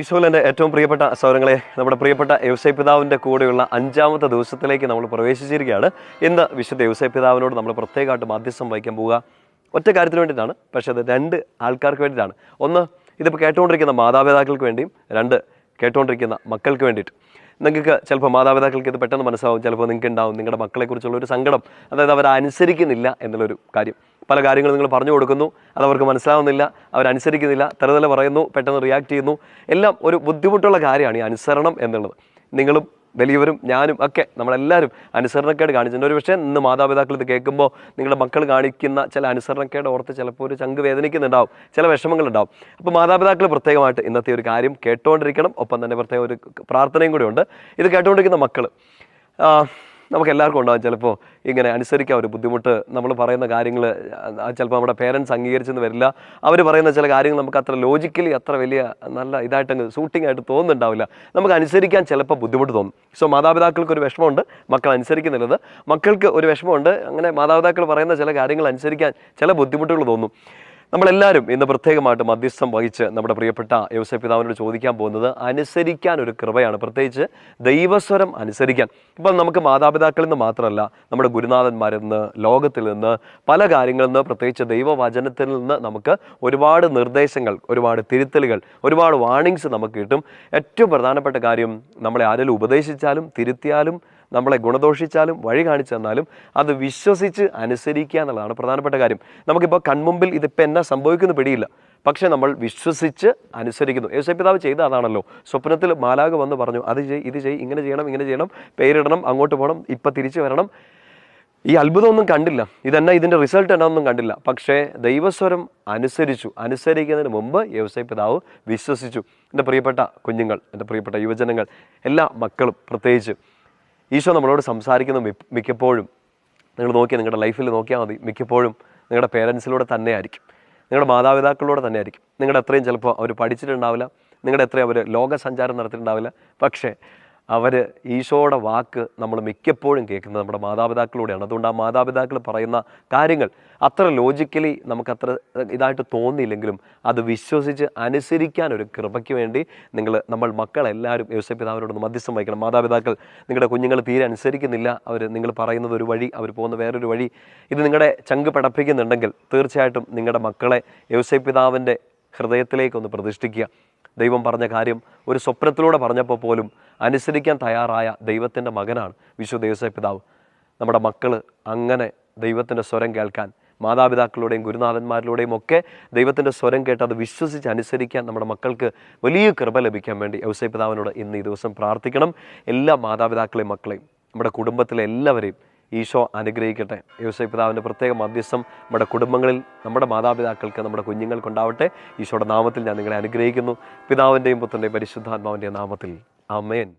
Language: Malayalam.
ഈശോയിൽ ഏറ്റവും പ്രിയപ്പെട്ട സൗരങ്ങളെ നമ്മുടെ പ്രിയപ്പെട്ട യവസായ പിതാവിന്റെ കൂടെയുള്ള അഞ്ചാമത്തെ ദിവസത്തിലേക്ക് നമ്മൾ പ്രവേശിച്ചിരിക്കുകയാണ്. ഇന്ന് വിശുദ്ധ യവസായ പിതാവിനോട് നമ്മൾ പ്രത്യേകമായിട്ട് മാധ്യസ്ഥം വഹിക്കാൻ പോവുക. ഒറ്റ കാര്യത്തിന് വേണ്ടിയിട്ടാണ് പക്ഷേ അത് രണ്ട് ആൾക്കാർക്ക് വേണ്ടിയിട്ടാണ്. ഒന്ന് ഇതിപ്പോൾ കേട്ടുകൊണ്ടിരിക്കുന്ന മാതാപിതാക്കൾക്ക് വേണ്ടിയും രണ്ട് കേട്ടുകൊണ്ടിരിക്കുന്ന മക്കൾക്ക് വേണ്ടിയിട്ട്. നിങ്ങൾക്ക് ചിലപ്പോൾ മാതാപിതാക്കൾക്ക് ഇത് പെട്ടെന്ന് മനസ്സിലാവും ചിലപ്പോൾ നിങ്ങൾക്ക് ഉണ്ടാവും നിങ്ങളുടെ മക്കളെക്കുറിച്ചുള്ള ഒരു സങ്കടം. അതായത് അവർ അനുസരിക്കുന്നില്ല എന്നുള്ളൊരു കാര്യം. പല കാര്യങ്ങളും നിങ്ങൾ പറഞ്ഞു കൊടുക്കുന്നു. അത് അവർക്ക് മനസ്സിലാവുന്നില്ല. അവരനുസരിക്കുന്നില്ല. തരതല പറയുന്നു. പെട്ടെന്ന് റിയാക്ട് ചെയ്യുന്നു. എല്ലാം ഒരു ബുദ്ധിമുട്ടുള്ള കാര്യമാണ് ഈ അനുസരണം എന്നുള്ളത്. നിങ്ങളും വലിയവരും ഞാനും ഒക്കെ നമ്മളെല്ലാവരും അനുസരണക്കേട് കാണിച്ചിട്ടുണ്ട്. ഒരു പക്ഷേ ഇന്ന് മാതാപിതാക്കൾ ഇത് കേൾക്കുമ്പോൾ നിങ്ങളുടെ മക്കൾ കാണിക്കുന്ന ചില അനുസരണക്കേട് ഓർത്ത് ചിലപ്പോൾ ഒരു ചങ്ക് വേദനിക്കുന്നുണ്ടാവും. ചില വിഷമങ്ങളുണ്ടാവും. അപ്പോൾ മാതാപിതാക്കൾ പ്രത്യേകമായിട്ട് ഇന്നത്തെ ഒരു കാര്യം കേട്ടുകൊണ്ടിരിക്കണം ഒപ്പം തന്നെ പ്രത്യേക ഒരു പ്രാർത്ഥനയും കൂടി ഉണ്ട് ഇത് കേട്ടുകൊണ്ടിരിക്കുന്ന മക്കൾ നമുക്ക് എല്ലാവർക്കും ഉണ്ടാകും ചിലപ്പോൾ ഇങ്ങനെ അനുസരിക്കാൻ ഒരു ബുദ്ധിമുട്ട്. നമ്മൾ പറയുന്ന കാര്യങ്ങൾ ചിലപ്പോൾ നമ്മുടെ പേരൻസ് അംഗീകരിച്ചെന്ന് വരില്ല. അവർ പറയുന്ന ചില കാര്യങ്ങൾ നമുക്ക് അത്ര ലോജിക്കലി അത്ര വലിയ നല്ല ഇതായിട്ടങ്ങ് സൂട്ടിംഗ് ആയിട്ട് തോന്നുന്നുണ്ടാവില്ല. നമുക്ക് അനുസരിക്കാൻ ചിലപ്പോൾ ബുദ്ധിമുട്ട് തോന്നും. സോ മാതാപിതാക്കൾക്ക് ഒരു വിഷമമുണ്ട്. മക്കൾ അനുസരിക്കുന്നില്ലത്. മക്കൾക്ക് ഒരു വിഷമമുണ്ട്. അങ്ങനെ മാതാപിതാക്കൾ പറയുന്ന ചില കാര്യങ്ങൾ അനുസരിക്കാൻ ചില ബുദ്ധിമുട്ടുകൾ തോന്നും. നമ്മളെല്ലാവരും ഇന്ന് പ്രത്യേകമായിട്ട് മധ്യസ്ഥം വഹിച്ച് നമ്മുടെ പ്രിയപ്പെട്ട യോസഫ് പിതാവിനോട് ചോദിക്കാൻ പോകുന്നത് അനുസരിക്കാൻ ഒരു കൃപയാണ്. പ്രത്യേകിച്ച് ദൈവസ്വരം അനുസരിക്കാൻ. ഇപ്പം നമുക്ക് മാതാപിതാക്കളിൽ നിന്ന് മാത്രമല്ല നമ്മുടെ ഗുരുനാഥന്മാരിൽ നിന്ന് ലോകത്തിൽ നിന്ന് പല കാര്യങ്ങളിൽ നിന്ന് പ്രത്യേകിച്ച് ദൈവവചനത്തിൽ നിന്ന് നമുക്ക് ഒരുപാട് നിർദ്ദേശങ്ങൾ ഒരുപാട് തിരുത്തലുകൾ ഒരുപാട് വാണിങ്സ് നമുക്ക് കിട്ടും. ഏറ്റവും പ്രധാനപ്പെട്ട കാര്യം നമ്മളെ ആരെങ്കിലും ഉപദേശിച്ചാലും തിരുത്തിയാലും നമ്മളെ ഗുണദോഷിച്ചാലും വഴി കാണിച്ചു തന്നാലും അത് വിശ്വസിച്ച് അനുസരിക്കുക എന്നുള്ളതാണ് പ്രധാനപ്പെട്ട കാര്യം. നമുക്കിപ്പോൾ കൺമുമ്പിൽ ഇതിപ്പോൾ എന്നാ സംഭവിക്കുന്നു പിടിയില്ല. പക്ഷേ നമ്മൾ വിശ്വസിച്ച് അനുസരിക്കുന്നു. യേശു പിതാവ് ചെയ്ത അതാണല്ലോ. സ്വപ്നത്തിൽ മാലാഗ് വന്ന് പറഞ്ഞു അത് ചെയ് ഇത് ചെയ് ഇങ്ങനെ ചെയ്യണം ഇങ്ങനെ ചെയ്യണം പേരിടണം അങ്ങോട്ട് പോകണം ഇപ്പം തിരിച്ചു വരണം. ഈ അത്ഭുതമൊന്നും കണ്ടില്ല. ഇതെന്നാ ഇതിന്റെ റിസൾട്ട് എന്നാന്നും കണ്ടില്ല. പക്ഷേ ദൈവസ്വരം അനുസരിച്ചു. അനുസരിക്കുന്നതിന് മുമ്പ് വ്യവസായ പിതാവ് വിശ്വസിച്ചു. എന്റെ പ്രിയപ്പെട്ട കുഞ്ഞുങ്ങൾ എന്റെ പ്രിയപ്പെട്ട യുവജനങ്ങൾ എല്ലാ മക്കളും പ്രത്യേകിച്ച് ഈശോ നമ്മളോട് സംസാരിക്കുന്ന മിക്കപ്പോഴും നിങ്ങൾ നോക്കിയാൽ നിങ്ങളുടെ ലൈഫിൽ നോക്കിയാൽ മതി. മിക്കപ്പോഴും നിങ്ങളുടെ പേരൻസിലൂടെ തന്നെ ആയിരിക്കും നിങ്ങളുടെ മാതാപിതാക്കളിലൂടെ തന്നെ ആയിരിക്കും നിങ്ങളുടെ അത്രയും ചിലപ്പോൾ അവർ പഠിച്ചിട്ടുണ്ടാവില്ല. നിങ്ങളുടെ അത്രയും അവർ ലോകസഞ്ചാരം നടത്തിയിട്ടുണ്ടാവില്ല. പക്ഷേ അവർ ഈശോയുടെ വാക്ക് നമ്മൾ മിക്കപ്പോഴും കേൾക്കുന്നത് നമ്മുടെ മാതാപിതാക്കളോടെയാണ്. അതുകൊണ്ട് ആ മാതാപിതാക്കൾ പറയുന്ന കാര്യങ്ങൾ അത്ര ലോജിക്കലി നമുക്ക് അത്ര ഇതായിട്ട് തോന്നിയില്ലെങ്കിലും അത് വിശ്വസിച്ച് അനുസരിക്കാൻ ഒരു കൃപയ്ക്ക് വേണ്ടി നിങ്ങൾ നമ്മൾ മക്കളെല്ലാവരും യോസഫ് പിതാവിനോട് ഒന്ന് മധ്യസ്ഥം വഹിക്കണം. മാതാപിതാക്കൾ നിങ്ങളുടെ കുഞ്ഞുങ്ങൾ തീരെ അനുസരിക്കുന്നില്ല. അവർ നിങ്ങൾ പറയുന്നത് ഒരു വഴി അവർ പോകുന്ന വേറൊരു വഴി. ഇത് നിങ്ങളുടെ ചങ്ക് പടപ്പിക്കുന്നുണ്ടെങ്കിൽ തീർച്ചയായിട്ടും നിങ്ങളുടെ മക്കളെ യോസഫ് പിതാവിന്റെ ഹൃദയത്തിലേക്കൊന്ന് പ്രതിഷ്ഠിക്കുക. ദൈവം പറഞ്ഞ കാര്യം ഒരു സ്വപ്നത്തിലൂടെ പറഞ്ഞപ്പോൾ പോലും അനുസരിക്കാൻ തയ്യാറായ ദൈവത്തിന്റെ മകനാണ് വിശുദ്ധ യോസഫ് പിതാവ്. നമ്മുടെ മക്കൾ അങ്ങനെ ദൈവത്തിന്റെ സ്വരം കേൾക്കാൻ മാതാപിതാക്കളുടെയും ഗുരുനാഥന്മാരിലൂടെയും ഒക്കെ ദൈവത്തിന്റെ സ്വരം കേട്ട് അത് വിശ്വസിച്ച് അനുസരിക്കാൻ നമ്മുടെ മക്കൾക്ക് വലിയ കൃപ ലഭിക്കാൻ വേണ്ടി ഔസൈ പിതാവിനോട് ഇന്ന് ഈ ദിവസം പ്രാർത്ഥിക്കണം. എല്ലാ മാതാപിതാക്കളെയും മക്കളെയും നമ്മുടെ കുടുംബത്തിലെ എല്ലാവരെയും ഈശോ അനുഗ്രഹിക്കട്ടെ. യോസൈ പിതാവിന്റെ പ്രത്യേക മധ്യസ്ഥം നമ്മുടെ കുടുംബങ്ങളിൽ നമ്മുടെ മാതാപിതാക്കൾക്ക് നമ്മുടെ കുഞ്ഞുങ്ങൾക്കുണ്ടാവട്ടെ. ഈശോയുടെ നാമത്തിൽ ഞാൻ നിങ്ങളെ അനുഗ്രഹിക്കുന്നു. പിതാവിന്റെയും പുത്രന്റെയും പരിശുദ്ധാത്മാവിന്റെയും നാമത്തിൽ. ആമേൻ.